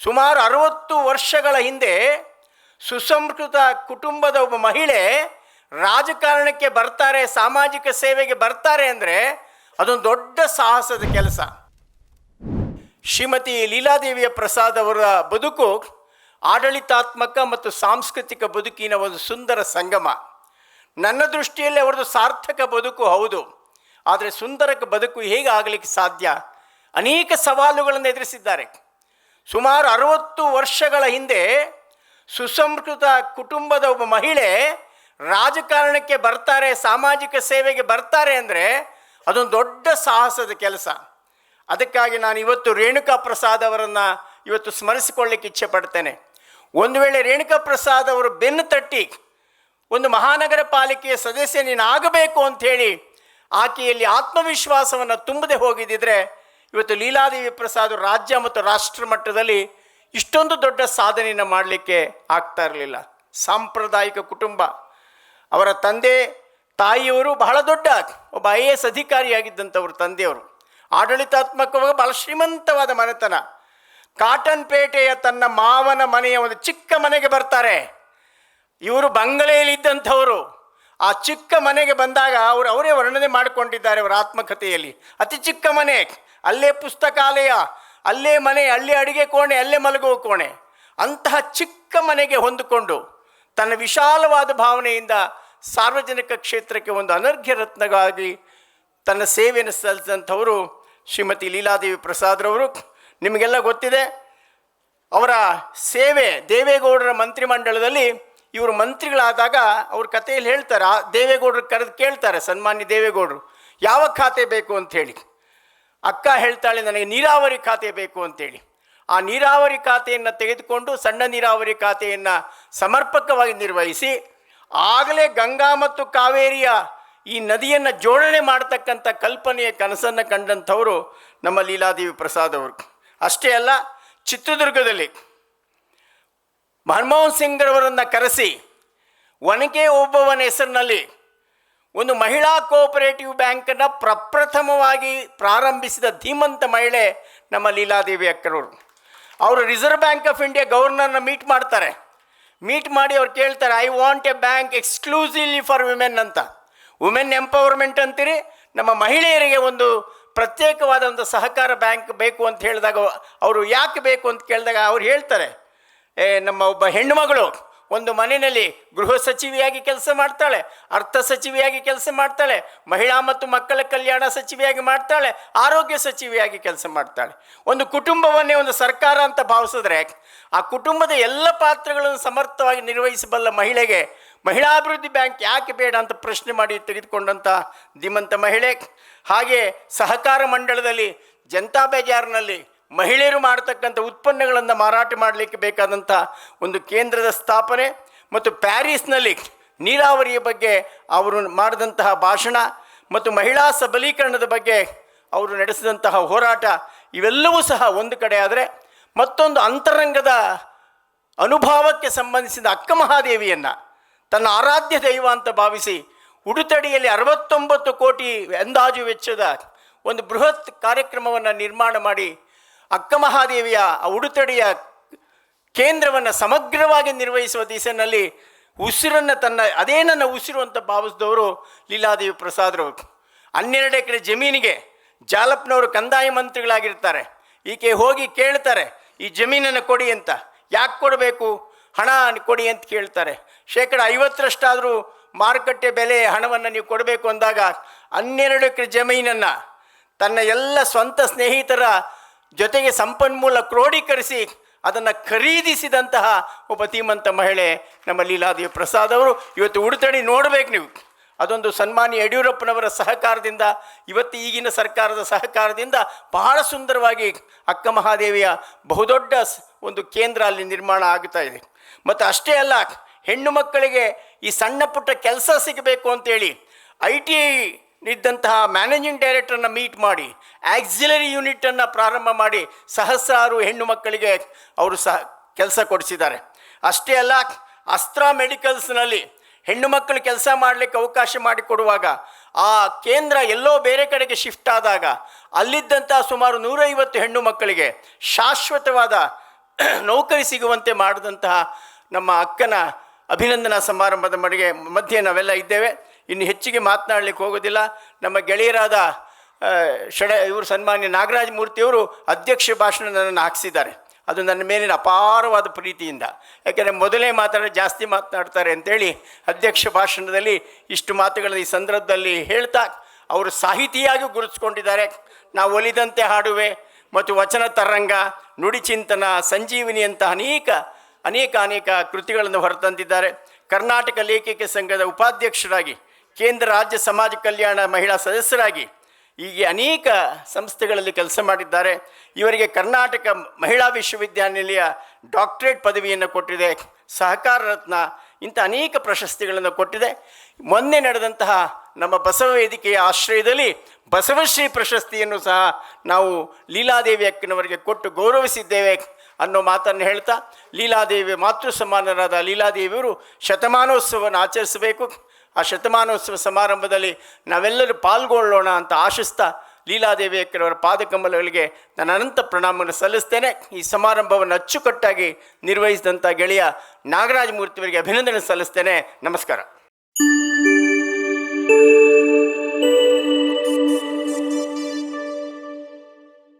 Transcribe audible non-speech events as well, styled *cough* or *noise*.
ಸುಮಾರು ಅರವತ್ತು ವರ್ಷಗಳ ಹಿಂದೆ ಸುಸಂಸ್ಕೃತ ಕುಟುಂಬದ ಒಬ್ಬ ಮಹಿಳೆ ರಾಜಕಾರಣಕ್ಕೆ ಬರ್ತಾರೆ, ಸಾಮಾಜಿಕ ಸೇವೆಗೆ ಬರ್ತಾರೆ ಅಂದರೆ ಅದೊಂದು ದೊಡ್ಡ ಸಾಹಸದ ಕೆಲಸ. ಶ್ರೀಮತಿ ಲೀಲಾದೇವಿಯ ಪ್ರಸಾದ್ ಅವರ ಬದುಕು ಆಡಳಿತಾತ್ಮಕ ಮತ್ತು ಸಾಂಸ್ಕೃತಿಕ ಬದುಕಿನ ಒಂದು ಸುಂದರ ಸಂಗಮ. ನನ್ನ ದೃಷ್ಟಿಯಲ್ಲಿ ಅವರದು ಸಾರ್ಥಕ ಬದುಕು ಹೌದು. ಆದರೆ ಸುಂದರಕ್ಕೆ ಬದುಕು ಹೇಗೆ ಆಗಲಿಕ್ಕೆ ಸಾಧ್ಯ? ಅನೇಕ ಸವಾಲುಗಳನ್ನು ಎದುರಿಸಿದ್ದಾರೆ. ಸುಮಾರು ಅರವತ್ತು ವರ್ಷಗಳ ಹಿಂದೆ ಸುಸಂಸ್ಕೃತ ಕುಟುಂಬದ ಒಬ್ಬ ಮಹಿಳೆ ರಾಜಕಾರಣಕ್ಕೆ ಬರ್ತಾರೆ, ಸಾಮಾಜಿಕ ಸೇವೆಗೆ ಬರ್ತಾರೆ ಅಂದರೆ ಅದೊಂದು ದೊಡ್ಡ ಸಾಹಸದ ಕೆಲಸ. ಅದಕ್ಕಾಗಿ ನಾನು ಇವತ್ತು ರೇಣುಕಾ ಪ್ರಸಾದ್ ಅವರನ್ನು ಇವತ್ತು ಸ್ಮರಿಸಿಕೊಳ್ಳಿಕ್ಕೆ ಇಚ್ಛೆ ಪಡ್ತೇನೆ. ಒಂದು ವೇಳೆ ರೇಣುಕಾ ಪ್ರಸಾದ್ ಅವರು ಬೆನ್ನು ತಟ್ಟಿ ಒಂದು ಮಹಾನಗರ ಪಾಲಿಕೆಯ ಸದಸ್ಯ ನೀನು ಆಗಬೇಕು ಅಂಥೇಳಿ ಆಕೆಯಲ್ಲಿ ಆತ್ಮವಿಶ್ವಾಸವನ್ನು ತುಂಬದೆ ಹೋಗಿದ್ದಿದ್ರೆ ಇವತ್ತು ಲೀಲಾದೇವಿ ಪ್ರಸಾದ್ ರಾಜ್ಯ ಮತ್ತು ರಾಷ್ಟ್ರ ಮಟ್ಟದಲ್ಲಿ ಇಷ್ಟೊಂದು ದೊಡ್ಡ ಸಾಧನೆಯನ್ನು ಮಾಡಲಿಕ್ಕೆ ಆಗ್ತಾ ಇರಲಿಲ್ಲ. ಸಾಂಪ್ರದಾಯಿಕ ಕುಟುಂಬ. ಅವರ ತಂದೆ, ತಾಯಿಯವರು ಬಹಳ ದೊಡ್ಡ ಒಬ್ಬ ಐ ಎ ಎಸ್ ಅಧಿಕಾರಿಯಾಗಿದ್ದಂಥವ್ರ ತಂದೆಯವರು. ಆಡಳಿತಾತ್ಮಕವಾಗಿ ಬಹಳ ಶ್ರೀಮಂತವಾದ ಮನೆತನ. ಕಾಟನ್ ಪೇಟೆಯ ತನ್ನ ಮಾವನ ಮನೆಯ ಒಂದು ಚಿಕ್ಕ ಮನೆಗೆ ಬರ್ತಾರೆ. ಇವರು ಬಂಗಲೆಯಲ್ಲಿ ಇದ್ದಂಥವರು. ಆ ಚಿಕ್ಕ ಮನೆಗೆ ಬಂದಾಗ ಅವರು ಅವರೇ ವರ್ಣನೆ ಮಾಡಿಕೊಂಡಿದ್ದಾರೆ ಅವರ ಆತ್ಮಕಥೆಯಲ್ಲಿ. ಅತಿ ಚಿಕ್ಕ ಮನೆ. ಅಲ್ಲೇ ಪುಸ್ತಕಾಲಯ, ಅಲ್ಲೇ ಮನೆ, ಅಲ್ಲೇ ಅಡುಗೆ ಕೋಣೆ, ಅಲ್ಲೇ ಮಲಗುವ ಕೋಣೆ. ಅಂತಹ ಚಿಕ್ಕ ಮನೆಗೆ ಹೊಂದಿಕೊಂಡು ತನ್ನ ವಿಶಾಲವಾದ ಭಾವನೆಯಿಂದ ಸಾರ್ವಜನಿಕ ಕ್ಷೇತ್ರಕ್ಕೆ ಒಂದು ಅನರ್ಘ್ಯ ರತ್ನಗಾಗಿ ತನ್ನ ಸೇವೆಯನ್ನು ಸಲ್ಲಿಸಿದಂಥವರು ಶ್ರೀಮತಿ ಲೀಲಾದೇವಿ ಪ್ರಸಾದ್ರವರು ನಿಮಗೆಲ್ಲ ಗೊತ್ತಿದೆ, ಅವರ ಸೇವೆ ದೇವೇಗೌಡರ ಮಂತ್ರಿಮಂಡಲದಲ್ಲಿ ಇವರು ಮಂತ್ರಿಗಳಾದಾಗ ಅವ್ರ ಕಥೆಯಲ್ಲಿ ಹೇಳ್ತಾರೆ, ಆ ದೇವೇಗೌಡರು ಕರೆದು ಕೇಳ್ತಾರೆ, ಸನ್ಮಾನ್ಯ ದೇವೇಗೌಡರು, ಯಾವ ಖಾತೆ ಬೇಕು ಅಂಥೇಳಿ ಅಕ್ಕ ಹೇಳ್ತಾಳೆ, ನನಗೆ ನೀರಾವರಿ ಖಾತೆ ಬೇಕು ಅಂತೇಳಿ. ಆ ನೀರಾವರಿ ಖಾತೆಯನ್ನು ತೆಗೆದುಕೊಂಡು ಸಣ್ಣ ನೀರಾವರಿ ಖಾತೆಯನ್ನು ಸಮರ್ಪಕವಾಗಿ ನಿರ್ವಹಿಸಿ, ಆಗಲೇ ಗಂಗಾ ಮತ್ತು ಕಾವೇರಿಯ ಈ ನದಿಯನ್ನು ಜೋಡಣೆ ಮಾಡ್ತಕ್ಕಂಥ ಕಲ್ಪನೆಯ ಕನಸನ್ನು ಕಂಡಂಥವರು ನಮ್ಮ ಲೀಲಾದೇವಿ ಪ್ರಸಾದ್ ಅವರು. ಅಷ್ಟೇ ಅಲ್ಲ, ಚಿತ್ರದುರ್ಗದಲ್ಲಿ ಮನಮೋಹನ್ ಸಿಂಗ್ರವರನ್ನು ಕರೆಸಿ, ಒನಕೆ ಒಬ್ಬವನ ಹೆಸರಿನಲ್ಲಿ ಒಂದು ಮಹಿಳಾ ಕೋಆಪರೇಟಿವ್ ಬ್ಯಾಂಕನ್ನು ಪ್ರಪ್ರಥಮವಾಗಿ ಪ್ರಾರಂಭಿಸಿದ ಧೀಮಂತ ಮಹಿಳೆ ನಮ್ಮ ಲೀಲಾದೇವಿ ಅಕ್ಕರವರು. ಅವರು ರಿಸರ್ವ್ ಬ್ಯಾಂಕ್ ಆಫ್ ಇಂಡಿಯಾ ಗವರ್ನರ್ನ ಮೀಟ್ ಮಾಡ್ತಾರೆ. ಮೀಟ್ ಮಾಡಿ ಅವ್ರು ಕೇಳ್ತಾರೆ, I want a bank exclusively for women ಅಂತ. ವುಮೆನ್ ಎಂಪವರ್ಮೆಂಟ್ ಅಂತೀರಿ? ನಮ್ಮ ಮಹಿಳೆಯರಿಗೆ ಒಂದು ಪ್ರತ್ಯೇಕವಾದ ಒಂದು ಸಹಕಾರ ಬ್ಯಾಂಕ್ ಬೇಕು ಅಂತ ಹೇಳಿದಾಗ, ಅವರು ಯಾಕೆ ಬೇಕು ಅಂತ ಕೇಳಿದಾಗ ಅವ್ರು ಹೇಳ್ತಾರೆ, ಏ, ನಮ್ಮ ಒಬ್ಬ ಹೆಣ್ಣುಮಗಳು ಒಂದು ಮನೆಯಲ್ಲಿ ಗೃಹ ಸಚಿವಿಯಾಗಿ ಕೆಲಸ ಮಾಡ್ತಾಳೆ, ಅರ್ಥ ಸಚಿವಿಯಾಗಿ ಕೆಲಸ ಮಾಡ್ತಾಳೆ, ಮಹಿಳಾ ಮತ್ತು ಮಕ್ಕಳ ಕಲ್ಯಾಣ ಸಚಿವಿಯಾಗಿ ಮಾಡ್ತಾಳೆ, ಆರೋಗ್ಯ ಸಚಿವಿಯಾಗಿ ಕೆಲಸ ಮಾಡ್ತಾಳೆ. ಒಂದು ಕುಟುಂಬವನ್ನೇ ಒಂದು ಸರ್ಕಾರ ಅಂತ ಭಾವಿಸಿದ್ರೆ ಆ ಕುಟುಂಬದ ಎಲ್ಲ ಪಾತ್ರಗಳನ್ನು ಸಮರ್ಥವಾಗಿ ನಿರ್ವಹಿಸಬಲ್ಲ ಮಹಿಳೆಗೆ ಮಹಿಳಾಭಿವೃದ್ಧಿ ಬ್ಯಾಂಕ್ ಯಾಕೆ ಬೇಡ ಅಂತ ಪ್ರಶ್ನೆ ಮಾಡಿ ತೆಗೆದುಕೊಂಡಂಥ ಧೀಮಂತ ಮಹಿಳೆ. ಹಾಗೆ ಸಹಕಾರ ಮಂಡಳದಲ್ಲಿ ಜನತಾ ಬೇಜಾರ್ನಲ್ಲಿ ಮಹಿಳೆಯರು ಮಾಡತಕ್ಕಂಥ ಉತ್ಪನ್ನಗಳನ್ನು ಮಾರಾಟ ಮಾಡಲಿಕ್ಕೆ ಬೇಕಾದಂಥ ಒಂದು ಕೇಂದ್ರದ ಸ್ಥಾಪನೆ ಮತ್ತು ಪ್ಯಾರಿಸ್ನಲ್ಲಿ ನೀರಾವರಿಯ ಬಗ್ಗೆ ಅವರು ಮಾಡಿದಂತಹ ಭಾಷಣ ಮತ್ತು ಮಹಿಳಾ ಸಬಲೀಕರಣದ ಬಗ್ಗೆ ಅವರು ನಡೆಸಿದಂತಹ ಹೋರಾಟ ಇವೆಲ್ಲವೂ ಸಹ ಒಂದು ಕಡೆ ಆದರೆ ಮತ್ತೊಂದು ಅಂತರಂಗದ ಅನುಭವಕ್ಕೆ ಸಂಬಂಧಿಸಿದ ಅಕ್ಕ ಮಹಾದೇವಿಯನ್ನು ತನ್ನ ಆರಾಧ್ಯ ದೈವ ಅಂತ ಭಾವಿಸಿ ಉಡುತಡಿಯಲ್ಲಿ ಅರವತ್ತೊಂಬತ್ತು ಕೋಟಿ ಅಂದಾಜು ವೆಚ್ಚದ ಒಂದು ಬೃಹತ್ ಕಾರ್ಯಕ್ರಮವನ್ನು ನಿರ್ಮಾಣ ಮಾಡಿ ಅಕ್ಕ ಮಹಾದೇವಿಯ ಆ ಉಡುತಡಿಯ ಕೇಂದ್ರವನ್ನು ಸಮಗ್ರವಾಗಿ ನಿರ್ವಹಿಸುವ ದಿಸೆಯಲ್ಲಿ ಉಸಿರನ್ನು ತನ್ನ, ಅದೇ ನನ್ನ ಉಸಿರು ಅಂತ ಭಾವಿಸಿದವರು ಲೀಲಾದೇವಿ ಪ್ರಸಾದರು ಹನ್ನೆರಡು ಎಕರೆ ಜಮೀನಿಗೆ ಜಾಲಪ್ನವರು ಕಂದಾಯ ಮಂತ್ರಿಗಳಾಗಿರ್ತಾರೆ. ಈಕೆ ಹೋಗಿ ಕೇಳ್ತಾರೆ, ಈ ಜಮೀನನ್ನು ಕೊಡಿ ಅಂತ. ಯಾಕೆ ಕೊಡಬೇಕು? ಹಣ ಕೊಡಿ ಅಂತ ಕೇಳ್ತಾರೆ. ಶೇಕಡ ಐವತ್ತರಷ್ಟಾದರೂ ಮಾರುಕಟ್ಟೆ ಬೆಲೆ ಹಣವನ್ನು ನೀವು ಕೊಡಬೇಕು ಅಂದಾಗ ಹನ್ನೆರಡು ಎಕರೆ ಜಮೀನನ್ನು ತನ್ನ ಎಲ್ಲ ಸ್ವಂತ ಸ್ನೇಹಿತರ ಜೊತೆಗೆ ಸಂಪನ್ಮೂಲ ಕ್ರೋಢೀಕರಿಸಿ ಅದನ್ನು ಖರೀದಿಸಿದಂತಹ ಒಬ್ಬ ಧೀಮಂತ ಮಹಿಳೆ ನಮ್ಮ ಲೀಲಾದೇವಿ ಪ್ರಸಾದ್ ಅವರು. ಇವತ್ತು ಉಡುತಣಿ ನೋಡಬೇಕು ನೀವು. ಅದೊಂದು ಸನ್ಮಾನ್ಯ ಯಡಿಯೂರಪ್ಪನವರ ಸಹಕಾರದಿಂದ, ಇವತ್ತು ಈಗಿನ ಸರ್ಕಾರದ ಸಹಕಾರದಿಂದ ಬಹಳ ಸುಂದರವಾಗಿ ಅಕ್ಕ ಮಹಾದೇವಿಯ ಬಹುದೊಡ್ಡ ಒಂದು ಕೇಂದ್ರ ಅಲ್ಲಿ ನಿರ್ಮಾಣ ಆಗ್ತಾ ಇದೆ. ಮತ್ತು ಅಷ್ಟೇ ಅಲ್ಲ, ಹೆಣ್ಣು ಮಕ್ಕಳಿಗೆ ಈ ಸಣ್ಣ ಪುಟ್ಟ ಕೆಲಸ ಸಿಗಬೇಕು ಅಂತೇಳಿ, ಐ ಟಿ ಇದ್ದಂತಹ ಮ್ಯಾನೇಜಿಂಗ್ ಡೈರೆಕ್ಟರ್ನ ಮೀಟ್ ಮಾಡಿ ಆಕ್ಸಿಲರಿ ಯೂನಿಟನ್ನು ಪ್ರಾರಂಭ ಮಾಡಿ ಸಹಸ್ರಾರು ಹೆಣ್ಣು ಮಕ್ಕಳಿಗೆ ಅವರು ಸಹ ಕೆಲಸ ಕೊಡಿಸಿದ್ದಾರೆ. ಅಷ್ಟೇ ಅಲ್ಲ ಅಸ್ತ್ರ ಮೆಡಿಕಲ್ಸ್ನಲ್ಲಿ ಹೆಣ್ಣು ಮಕ್ಕಳು ಕೆಲಸ ಮಾಡಲಿಕ್ಕೆ ಅವಕಾಶ ಮಾಡಿಕೊಡುವಾಗ, ಆ ಕೇಂದ್ರ ಎಲ್ಲೋ ಬೇರೆ ಕಡೆಗೆ ಶಿಫ್ಟ್ ಆದಾಗ ಅಲ್ಲಿದ್ದಂಥ ಸುಮಾರು ನೂರೈವತ್ತು ಹೆಣ್ಣು ಮಕ್ಕಳಿಗೆ ಶಾಶ್ವತವಾದ *clears throat* ನೌಕರಿ ಸಿಗುವಂತೆ ಮಾಡಿದಂತಹ ನಮ್ಮ ಅಕ್ಕನ ಅಭಿನಂದನಾ ಸಮಾರಂಭದ ಮಡಿಗೆ ಮಧ್ಯೆ ನಾವೆಲ್ಲ ಇದ್ದೇವೆ. ಇನ್ನು ಹೆಚ್ಚಿಗೆ ಮಾತನಾಡಲಿಕ್ಕೆ ಹೋಗೋದಿಲ್ಲ. ನಮ್ಮ ಗೆಳೆಯರಾದ ಷಡ, ಇವರು ಸನ್ಮಾನ್ಯ ನಾಗರಾಜ ಮೂರ್ತಿಯವರು ಅಧ್ಯಕ್ಷ ಭಾಷಣ ನನ್ನನ್ನು ಹಾಕಿಸಿದ್ದಾರೆ. ಅದು ನನ್ನ ಮೇಲಿನ ಅಪಾರವಾದ ಪ್ರೀತಿಯಿಂದ. ಯಾಕೆಂದರೆ ಮೊದಲೇ ಮಾತಾಡೋ ಜಾಸ್ತಿ ಮಾತನಾಡ್ತಾರೆ ಅಂತೇಳಿ ಅಧ್ಯಕ್ಷ ಭಾಷಣದಲ್ಲಿ ಇಷ್ಟು ಮಾತುಗಳನ್ನು ಈ ಸಂದರ್ಭದಲ್ಲಿ ಹೇಳ್ತಾ ಅವರು ಸಾಹಿತಿಯಾಗಿ ಗುರುತಿಸ್ಕೊಂಡಿದ್ದಾರೆ. ನಾವು ಒಲಿದಂತೆ ಹಾಡುವೆ ಮತ್ತು ವಚನ ತರಂಗ, ನುಡಿ ಚಿಂತನ, ಸಂಜೀವಿನಿ ಅಂತ ಅನೇಕ ಅನೇಕ ಅನೇಕ ಕೃತಿಗಳನ್ನು ಹೊರತಂದಿದ್ದಾರೆ. ಕರ್ನಾಟಕ ಲೇಖಕ ಸಂಘದ ಉಪಾಧ್ಯಕ್ಷರಾಗಿ ಕೇಂದ್ರ ರಾಜ್ಯ ಸಮಾಜ ಕಲ್ಯಾಣ ಮಹಿಳಾ ಸದಸ್ಯರಾಗಿ ಹೀಗೆ ಅನೇಕ ಸಂಸ್ಥೆಗಳಲ್ಲಿ ಕೆಲಸ ಮಾಡಿದ್ದಾರೆ. ಇವರಿಗೆ ಕರ್ನಾಟಕ ಮಹಿಳಾ ವಿಶ್ವವಿದ್ಯಾನಿಲಯ ಡಾಕ್ಟರೇಟ್ ಪದವಿಯನ್ನು ಕೊಟ್ಟಿದೆ. ಸಹಕಾರ ರತ್ನ ಇಂಥ ಅನೇಕ ಪ್ರಶಸ್ತಿಗಳನ್ನು ಕೊಟ್ಟಿದೆ. ಮೊನ್ನೆ ನಡೆದಂತಹ ನಮ್ಮ ಬಸವ ವೇದಿಕೆಯ ಆಶ್ರಯದಲ್ಲಿ ಬಸವಶ್ರೀ ಪ್ರಶಸ್ತಿಯನ್ನು ಸಹ ನಾವು ಲೀಲಾದೇವಿ ಅಕ್ಕನವರಿಗೆ ಕೊಟ್ಟು ಗೌರವಿಸಿದ್ದೇವೆ ಅನ್ನೋ ಮಾತನ್ನು ಹೇಳ್ತಾ, ಲೀಲಾದೇವಿ ಮಾತೃ ಸಮಾನರಾದ ಲೀಲಾದೇವಿಯವರು ಶತಮಾನೋತ್ಸವವನ್ನು ಆಚರಿಸಬೇಕು. ಆ ಶತಮಾನೋತ್ಸವ ಸಮಾರಂಭದಲ್ಲಿ ನಾವೆಲ್ಲರೂ ಪಾಲ್ಗೊಳ್ಳೋಣ ಅಂತ ಆಶಿಸ್ತಾ ಲೀಲಾದೇವಿ ಅಕ್ಕರವರ ಪಾದಕಮಲಗಳಿಗೆ ನಾನು ಅನಂತ ಪ್ರಣಾಮವನ್ನು ಸಲ್ಲಿಸ್ತೇನೆ. ಈ ಸಮಾರಂಭವನ್ನು ಅಚ್ಚುಕಟ್ಟಾಗಿ ನಿರ್ವಹಿಸಿದಂಥ ಗೆಳೆಯ ನಾಗರಾಜ ಮೂರ್ತಿಯವರಿಗೆ ಅಭಿನಂದನೆ ಸಲ್ಲಿಸ್ತೇನೆ. ನಮಸ್ಕಾರ.